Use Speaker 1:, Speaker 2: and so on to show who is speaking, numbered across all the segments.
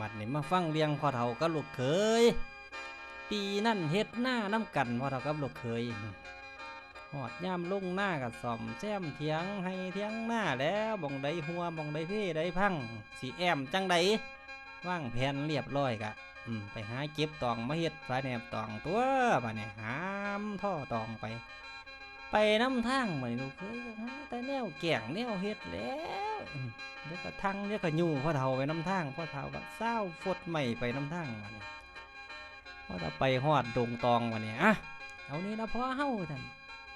Speaker 1: มัดนี่มาฟังเรียงพ่อเฒ่ากับลูกเขยปีนั่นเฮ็ดหน้าน้ำกันพ่อเฒ่ากับลูกเขยหอดย่ามลงหน้ากับซอมแซมเถียงให้เถียงหน้าแล้วบ่งใดหัวบ่งใดเพ่ใดพังสีแอมจังใดว่างแผนเรียบร้อยกะอืมไปหาเก็บตองมาเฮ็ดสายแหนบตองตัวบัดนี้หามท่อตองไป ไปน้ำทางบัดนี้ลูกเขยหาแต่แนวแก่งแนวเฮ็ดแล้ว เดี๋ยวก็ทั้งเดี๋ยวก็ยู่พ่อเฒ่าไปน้ำทางพ่อเฒ่าก็เศร้าฟดใหม่ไปน้ำทางบัดนี้พ่อจะไปฮอดดงตองวันนี้อะเอานี้นะพ่อเฮาท่าน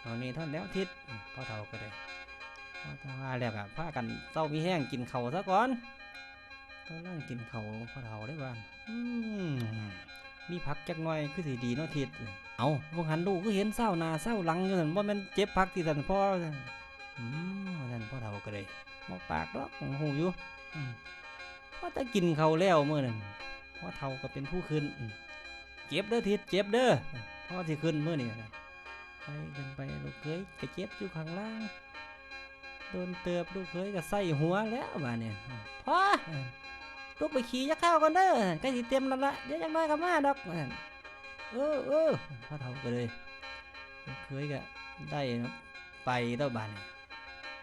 Speaker 1: เอานี้ท่านแล้วทิศพ่อเฒ่าก็ได้พ่อเฒ่าว่าแล้วก็พากันเศร้ามีแห้งกินเข่าซะก่อนต้องนั่งกินเข่าพ่อเฒ่าได้บ้านอืมมีผักจักหน่อยคือสิดีเนาะทิศเอาพวกหันดูก็เห็นเศร้าหนาเศร้าหลังอยู่นั่นว่ามันเจ็บผักที่ท่านพ่อท่านอืมท่านพ่อเฒ่าก็ได้ อกปากดอกหูอยู่อืมว่าจะกินเขาวแล้วเมื่อนั้นพ่อเฒ่าก็เป็นผู้ขึ้นอืมเจ็บเด้อทิศเจ็บเด้อพ่อสิขึ้นมื้อนี้นะไปขึ้นไปลูกเคยก็เจ็บอยู่ข้างล่างโดนเติบลูกเคยก็ใส่หัวแล้วบาดเนี่ยพ่อลูกไปขี่จะเข้าวกันเด้อใกล้สิเต็มแล้วละเดี๋ยวจังน้อยก็มาดอกเออเออพ่อเฒ่าก็เลยลูกเคยก็ได้นะไปต่อบาดเนี่ย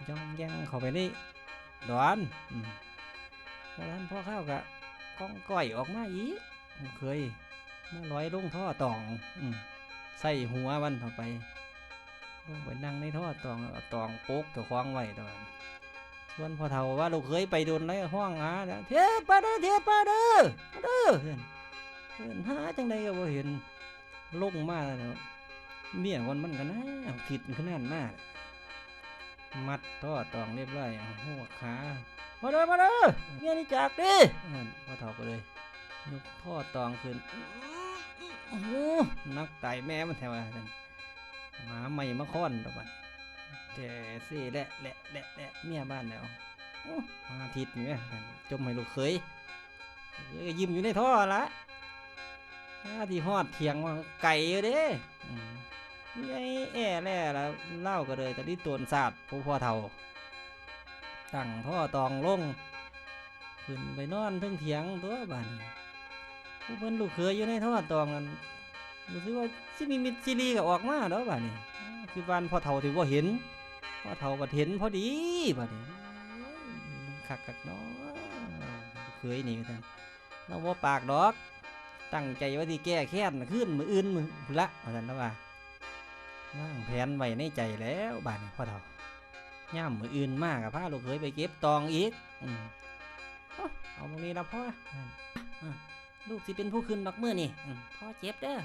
Speaker 1: ย่องแย่งเข้าไปนี่ดอนอืมพอท่านพ่อข้าวก็ก้องก้อยออกมาอีกลูกเคยมาร้อยลงท่อตองอืใส่หัวมันเข้าไปลงไปนั่งในท่อตองตองโป๊กกับควางไว้ตอนส่วนพ่อเฒ่าว่าลูกเคยไปโดนไรห้องหาแล้วเทศมาเด้อเทศมาเด้อมาเด้อเพิ่นเพิ่นหาจังใดก็บ่เห็นลงมาแล้วเมียคนมันก็นะเอาผิดขนาดมาก มัดท่อตองเรียบร้อยเอาหัวขามาเด้อมาเด้อเมียนี่จากดินั่นพ่อเฒ่าก็เลยยกท่อตองขึ้นโอ้โหนักไต่แม่มันแถวนั้นหมาใหม่มาค้อนตะบัดแต่สิแหละแหละแหละแหละเมียบ้านแล้วโอ้มาทิศนี่แม่นั่นจมให้ลูกเคยเคยก็ยิ้มอยู่ในท่อละถ้าที่ฮอดเถียงว่าไก่อยู่เด้อื มไอ้แอ่แล่แล้วเล่าก็เลยต่ที่ตวนศาสตร์ผู้พ่อเฒ่าตั้งท่อตองลงขึ้นไปนอนทึงเถียงตัวบ้านผู้เพิ่นลูกเขยอยู่ในท่อตองนั้นรู้สึกว่าสิมีมิตรซีรีก็ออกมาแล้วบัดนี้คือบ้านพ่อเฒ่าที่บ่าเห็นพ่อเฒ่าบัดเห็นพอดีบัดนี้โอ้ยมันคักคักเนาะเคยนี่ท่านเราบ่าปากดอก ตั้งใจว่าสิแก้แค้นขึ้นมืออื่นมือละว่านแล้วว่า วางแผนไว้ในใจแล้วบัดนี้พ่อเฒ่าย่ามมืออื่นมากกับพาลูกเคยไปเก็บตองอีกอืมเอาตรงนี้ละพ่ออลูกสิเป็นผู้ขึ้นดอกมือนี่พ่อเจ็บเด้อ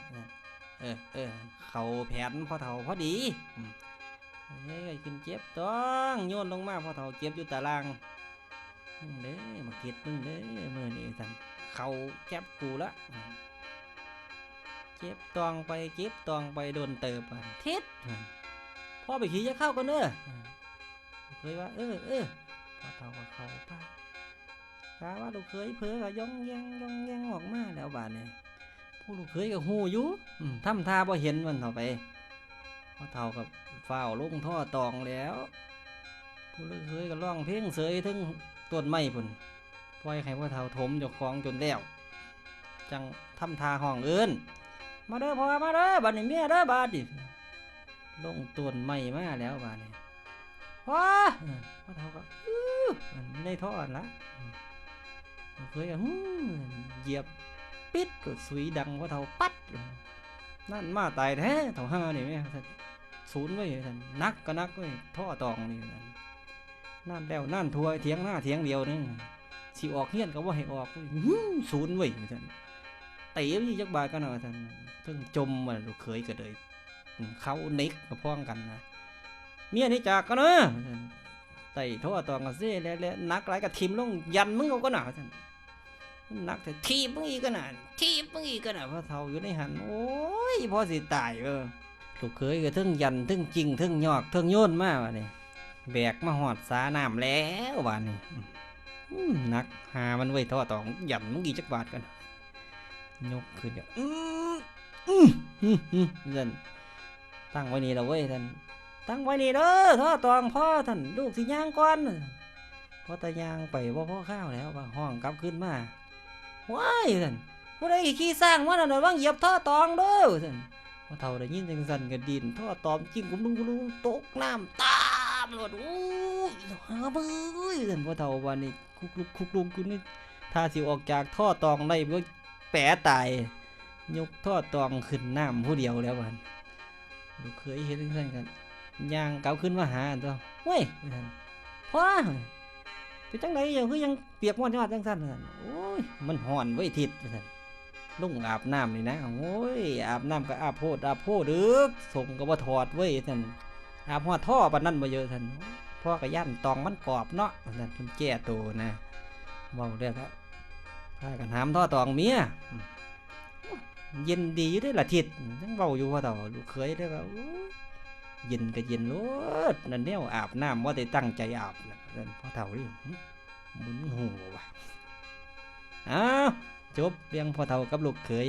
Speaker 1: เออเออเขาแผนพ่อเฒ่าพอดีอืมเฮ้ยขึ้นเจ็บต้องโยนลงมาพ่อเฒ่าเจ็บอยู่ตารางเด้อมาเก็ดมึงเด้อมือนี่สันเขาแก็บกูละ เจ็บตองไปเก็บตองไปโดนเติบอะทิศอืมพ่อไปขี่จะเข้ากันเด้ออืมเคยว่า เออเออพ่อเฒ่าก็เข้าไป้ากาว่าลูกเคยเผลอก็ย่องแยงย่องแยงออกมาแล้วบาดนี้ผู้ลูกเคยก็หูอยู่อืมทำท่าบ่เห็นมันเท่าไปพอเท่ากับฝ้าวลงท่อตองแล้ว ผู้ลูกเคยก็ร้องเพลงเสยถึงต้นไม้พุ่นปล่อยให้พ่อเท่าถมเจ้าของจนแล้วจังทำท่าห้องเอิ้น มาเด้อพ่อมาเด้อบัดนี้เมียเด้อบาดนี้ลงต้นไม้มาแล้วบาดนี้พ่อพ่อเท่าก็มันในท่อนละเคยอะฮึ่มเหยียบปิดก็สุยดังว่าเท่าปัดนั่นมาตายแท้เท่าห้านี่แม่ศูนย์ไว้ท่านนักก็นักไว้ท่อตองนี่ท่านนั่นแล้วนั่นทัวเถียงหน้าเถียงเดียวนึงสิออกเฮี้ยนก็ว่าให้ออกศูนย์ไว้ท่าน เตะยี่จักบาทกันหน่อยท่านเพิ่งจมมาลูกเคยก็เลยเขาเน็กกับพ้องกันนะเมียนี่จากกันเนอะไต่ท่อตองกันซิแล้วนักหลายกับทีมลงยันมึงเอาก็หนาท่านนักแต่ทีมึงอีกก็หนาทีมึงอีกก็หนาเพราะเท่าอยู่ในหันโอ้ยพอสิตายเออลูกเคยก็ทึ่งยันทึ่งจริงทึ่งยอกทึ่งโยนมากวะนี่แบกมาหอดสาน้ำแล้ววะนี่นักหามันไว้ท่อตองยันมึงกี่จักบาทกัน ยกขึ้นก็อืมอืมอืมอืมท่านตั้งไว้นี่แล้วเว้ยท่านตั้งไว้นี่เด้อท่อตองพ่อท่านลูกสิย่างก่อนพ่อตาย่างไปว่าพ่อข้าวแล้วว่าห้องกลับขึ้นมาว้ายท่านผู้ใดขี่สร้างมาน่ะระวังเหยียบท่อตองเด้อท่านพอเฒ่าได้ยินจังซั่นก็ดินท่อตอมจิ้งกุมลุงกุลุงตกน้ำตามโลดโอ้ยหาเบ้ยท่านพอเฒ่าวันนี้คุกลุกคุกลุกกูนี่ถ้าสิออกจากท่อตองได้บ่ แปะตายยกท่อตองขึ้นน้ำผู้เดียวแล้ววันลูกเคยเห็นจังซั่นกันย่างเกาขึ้นมาหาตัวเว้ยท่านพ่อเป็นจังไดอย่างคือยังเปียกมอดยอดจังซั่นนั่นโอ้ยมันห่อนไว้ทิศว่าซั่นลงอาบน้ำนี่นะโอ้ยอาบน้ำก็อาบโพดอาบโพดเด้อส่งก็บ่ถอดเว้ยซั่นอาบฮอดท่อปนนั้นบ่เยอะซั่นพ่อก็ย่านตองมันกรอบเนาะว่าซั่นเพิ่นแก้โตนะเว้าเด้อครับ พากันหามท่อตองเมียเย็นดีอยู่เด้ล่ะทิศยังเบาอยู่ว่าต่อลูกเคยเด้ก็โอ้ยเย็นก็เย็นโลดนั่นเนวอาบน้ำบ่ได้ตั้งใจอาบนะนั่นพ่อเฒ่านี่หมุนหัวว่ะอ้าวจบเรื่องพ่อเฒ่ากับลูกเขย